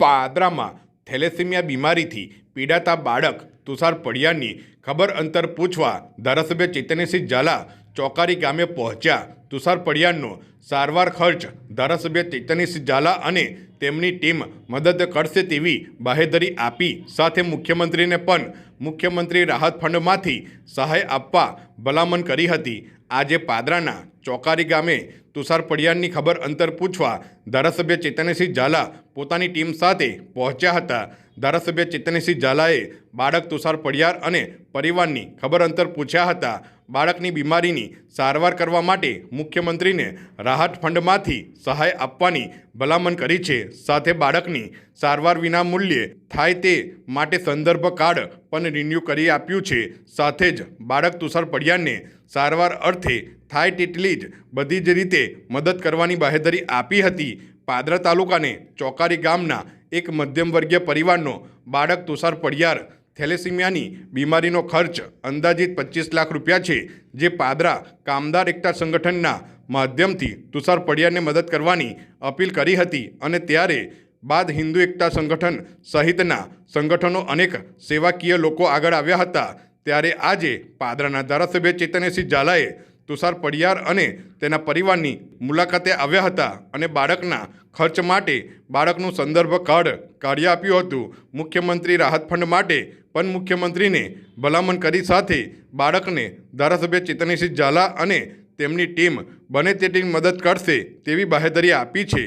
પાદરામાં thalassaemia બીમારીથી પીડાતા બાળક તુષાર પડિયાની ખબર અંતર પૂછવા ધારાસભ્ય ચેતનસિંહ ઝાલા ચોકારી ગામે પહોંચ્યા. તુષાર પડિયાનો સારવાર ખર્ચ ધારાસભ્ય ચેતનસિંહ ઝાલા અને તેમની ટીમ મદદ કરશે તેવી બાહેધરી આપી. સાથે મુખ્યમંત્રીને પણ મુખ્યમંત્રી રાહત ફંડમાંથી સહાય આપવા ભલામણ કરી હતી. આજે પાદરાના ચોકારી ગામે તુષાર પડિયારની ખબર અંતર પૂછવા ધારાસભ્ય ચેતનસિંહ ઝાલા પોતાની ટીમ સાથે પહોંચ્યા હતા. ધારાસભ્ય ચેતનસિંહ ઝાલાએ બાળક તુષાર પડિયાર અને પરિવારની ખબર અંતર પૂછ્યા હતા. બાળકની બીમારીની સારવાર કરવા માટે મુખ્યમંત્રીને રાહત ફંડમાંથી સહાય આપવાની ભલામણ કરી છે. સાથે બાળકની સારવાર વિના મૂલ્યે થાય તે માટે સંદર્ભ કાર્ડ પણ રિન્યૂ કરી આપ્યું છે. સાથે જ બાળક તુષાર પડિયારને સારવાર અર્થે થાય તેટલી જ બધી જ રીતે મદદ કરવાની બાહેધરી આપી હતી. પાદરા તાલુકાને ચોકારી ગામના એક મધ્યમવર્ગીય પરિવારનો બાળક તુષાર પડિયાર. થેલેસીમિયાની બીમારીનો ખર્ચ અંદાજિત પચીસ લાખ રૂપિયા છે, જે પાદરા કામદાર એકતા સંગઠનના માધ્યમથી તુષાર પડિયારને મદદ કરવાની અપીલ કરી હતી અને ત્યારે બાદ હિન્દુ એકતા સંગઠન સહિતના સંગઠનો અનેક સેવાકીય લોકો આગળ આવ્યા હતા. ત્યારે આજે પાદરાના ધારાસભ્ય ચેતનસિંહ ઝાલાએ તુષાર પડિયાર અને તેના પરિવારની મુલાકાતે આવ્યા હતા અને બાળકના ખર્ચ માટે બાળકનું સંદર્ભ કાર્ડ કાઢી આપ્યું હતું. મુખ્યમંત્રી રાહત ફંડ માટે પણ મુખ્યમંત્રીને ભલામણ કરી સાથે બાળકને ધારાસભ્ય ચેતનસિંહ ઝાલા અને તેમની ટીમ બને તેટલી મદદ કરશે તેવી બાહેધરી આપી છે.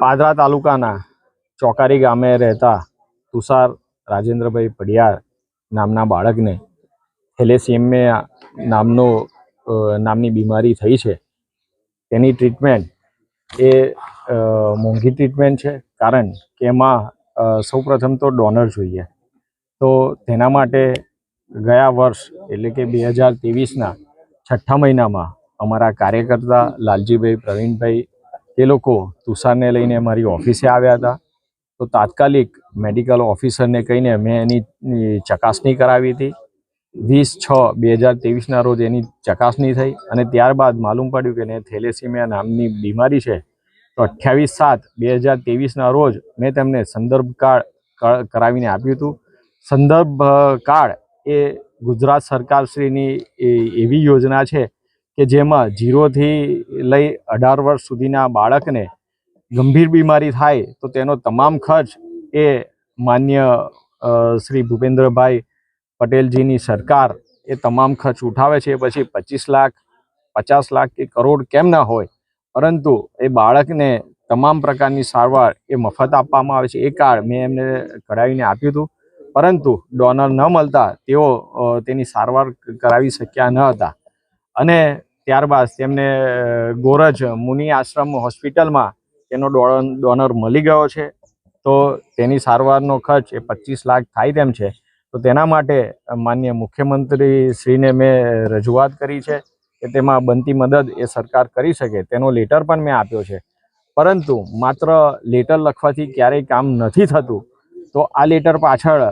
પાદરા તાલુકાના ચોકારી ગામે રહેતા તુષાર રાજેન્દ્રભાઈ પડિયાર નામના બાળકને થેલેસીમિયા નામનો નામની બીમારી થઈ છે. તેની ટ્રીટમેન્ટ એ મોંઘી ટ્રીટમેન્ટ છે. કારણ કે એમાં સૌપ્રથમ તો ડોનર જોઈએ. તો તેના માટે ગયા વર્ષ, એટલે કે બે હજાર ત્રેવીસના છઠ્ઠા મહિનામાં અમારા કાર્યકર્તા લાલજીભાઈ, પ્રવીણભાઈ એ લોકો તુષારને લઈને અમારી ઓફિસે આવ્યા હતા. તો તાત્કાલિક મેડિકલ ઓફિસરને કહીને મેં એની ચકાસણી કરાવી હતી. વીસ છ બે હજાર ત્રેવીસના રોજ એની ચકાસણી થઈ અને ત્યારબાદ માલુમ પડ્યું કે એને થેલેસીમિયા નામની બીમારી છે. તો અઠ્યાવીસ સાત બે હજાર ત્રેવીસના રોજ મેં તેમને સંદર્ભ કાર્ડ કરાવીને આપ્યું હતું. સંદર્ભ કાર્ડ એ ગુજરાત સરકારશ્રીની એવી યોજના છે કે જેમાં જીરોથી લઈ અઢાર વર્ષ સુધીના બાળકને ગંભીર બીમારી થાય તો તેનો તમામ ખર્ચ એ માન્ય શ્રી ભૂપેન્દ્રભાઈ પટેલજીની સરકાર એ તમામ ખર્ચ ઉઠાવે છે, પછી પચીસ લાખ, પચાસ લાખ કે કરોડ કેમ ના હોય, પરંતુ એ બાળકને તમામ પ્રકારની સારવાર એ મફત આપવામાં આવે છે. એ કાર્ડ મેં એમને કઢાવીને આપ્યું હતું, પરંતુ ડોનર ન મળતા તેઓ તેની સારવાર કરાવી શક્યા ન હતા. અને ત્યારબાદ તેમને ગોરજ મુનિ આશ્રમ હોસ્પિટલમાં તેનો ડોન- ડોનર મળી ગયો છે. તો તેની સારવારનો ખર્ચ એ પચીસ લાખ થાય તેમ છે. તો તેના માટે માન્ય મુખ્યમંત્રી શ્રીને મેં રજૂઆત કરી છે કે તેમાં બનતી મદદ એ સરકાર કરી શકે. તેનો લેટર પણ મેં આપ્યો છે. પરંતુ માત્ર લેટર લખવાથી ક્યારેય કામ નથી થતું. તો આ લેટર પાછળ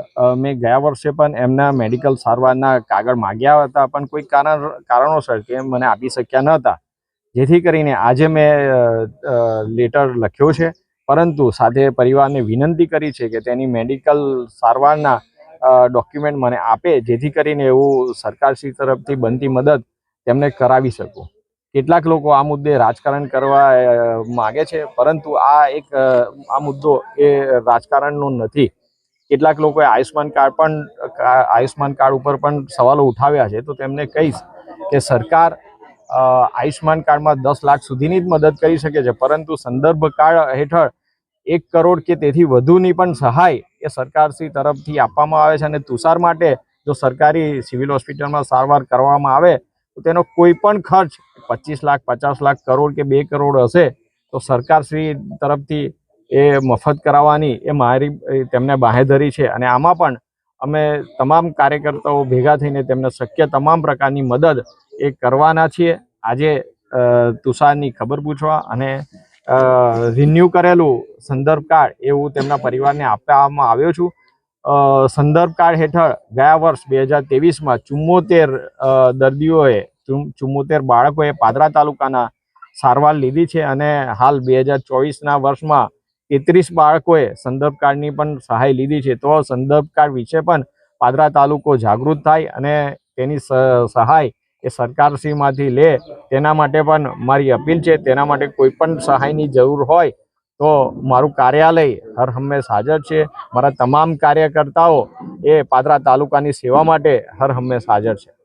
મેં ગયા વર્ષે પણ એમના મેડિકલ સારવારના કાગળ માગ્યા હતા, પણ કોઈ કારણ, કારણોસર કે મને આપી શક્યા ન હતા. જેથી કરીને આજે મેં લેટર લખ્યો છે. પરંતુ સાથે પરિવારને વિનંતી કરી છે કે તેની મેડિકલ સારવારના ડોક્યુમેન્ટ મને આપે જેથી કરીને એવું સરકારશ્રી તરફથી બનતી મદદ તેમને કરાવી શકું. કેટલાક લોકો આ મુદ્દે રાજકારણ કરવા માગે છે, પરંતુ આ એક આ મુદ્દો એ રાજકારણનો નથી. કેટલાક લોકોએ આયુષ્માન કાર્ડ પણ આયુષ્માન કાર્ડ ઉપર પણ સવાલો ઉઠાવ્યા છે, તો તેમને કહીશ કે સરકાર આયુષ્માન કાર્ડમાં દસ લાખ સુધીની જ મદદ કરી શકે છે, પરંતુ સંદર્ભ કાર્ડ હેઠળ એક કરોડ કે તેથી વધુની પણ સહાય એ સરકારશ્રી તરફથી આપવામાં આવે છે અને તુષાર માટે જો સરકારી સિવિલ હોસ્પિટલમાં સારવાર કરવામાં આવે, તો તેનો કોઈ પણ ખર્ચ પચીસ લાખ, પચાસ લાખ, કરોડ કે બે કરોડ હશે, તો સરકારશ્રી તરફથી એ મફત કરાવવાની એ મારી તેમને બાહેધરી છે. અને આમાં પણ અમે તમામ કાર્યકર્તાઓ ભેગા થઈને તેમને શક્ય તમામ પ્રકારની મદદ એ કરવાના છીએ. આજે તુષારની ખબર પૂછવા અને રિન્યૂ કરેલું સંદર્ભ કાર્ડ એવું તેમના પરિવારને આપવામાં આવ્યો છું. સંદર્ભ કાર્ડ હેઠળ ગયા વર્ષ બે હજાર તેવીસમાં ચુમ્મોતેર દર્દીઓએ, ચુમ- ચુમ્મોતેર બાળકોએ પાદરા તાલુકાના સારવાર લીધી છે અને હાલ બે હજાર ચોવીસના વર્ષમાં તેત્રીસ બાળકોએ સંદર્ભ કાર્ડની પણ સહાય લીધી છે. તો સંદર્ભ કાર્ડ વિશે પણ પાદરા તાલુકો જાગૃત થાય અને તેની સહાય એ સરકારશ્રીમાંથી લે, તેના માટે પણ મારી અપીલ છે. તેના માટે કોઈ પણ સહાયની જરૂર હોય તો મારું કાર્યાલય હર હંમેશ હાજર છે. મારા તમામ કાર્યકર્તાઓ એ પાદરા તાલુકાની સેવા માટે હર હંમેશ હાજર છે.